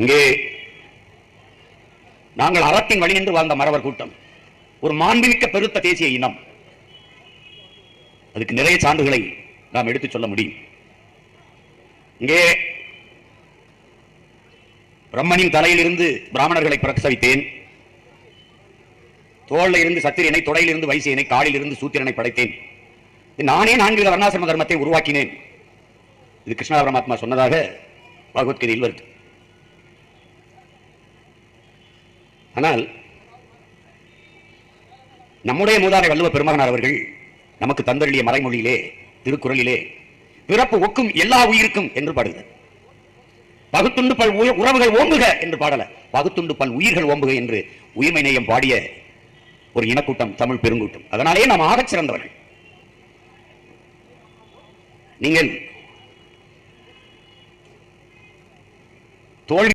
இங்கே நாங்கள் அறத்தின் வழி என்று வாழ்ந்த மறவர் கூட்டம். ஒரு மாண்புமிக்க பெருத்த தேசிய இனம். அதுக்கு நிறைய சான்றுகளை நாம் எடுத்துச் சொல்ல முடியும். இங்கே பிரம்மனின் தலையிலிருந்து பிராமணர்களை பிரசவித்தேன். தோளில் இருந்து சத்திரியனை தொடையிலிருந்து வைசியனை காலில் இருந்து சூத்திரனை படைத்தேன். நானே நான்கு வர்ணாசிரம தர்மத்தை உருவாக்கினேன். இது கிருஷ்ணா பரமாத்மா சொன்னதாக பகவத்கீதையில் வருது. ஆனால் நம்முடைய மூதாதை வள்ளுவ பெருமகனார் அவர்கள் நமக்கு தந்தருளிய மறைமொழியிலே திருக்குறளிலே பிறப்பு ஒக்கும் எல்லா உயிருக்கும் என்று பாடுகிறார். பகுத்துண்டு பல் உறவுகள் ஓம்புக என்று பாடல. பகுத்துண்டு பல் உயிர்கள் ஓம்புக என்று உயிர்மை நேயம் பாடிய ஒரு இனக்கூட்டம் தமிழ் பெருங்கூட்டம். அதனாலேயே நாம் ஆகச் சிறந்தவர்கள். நீங்கள் தோல்வி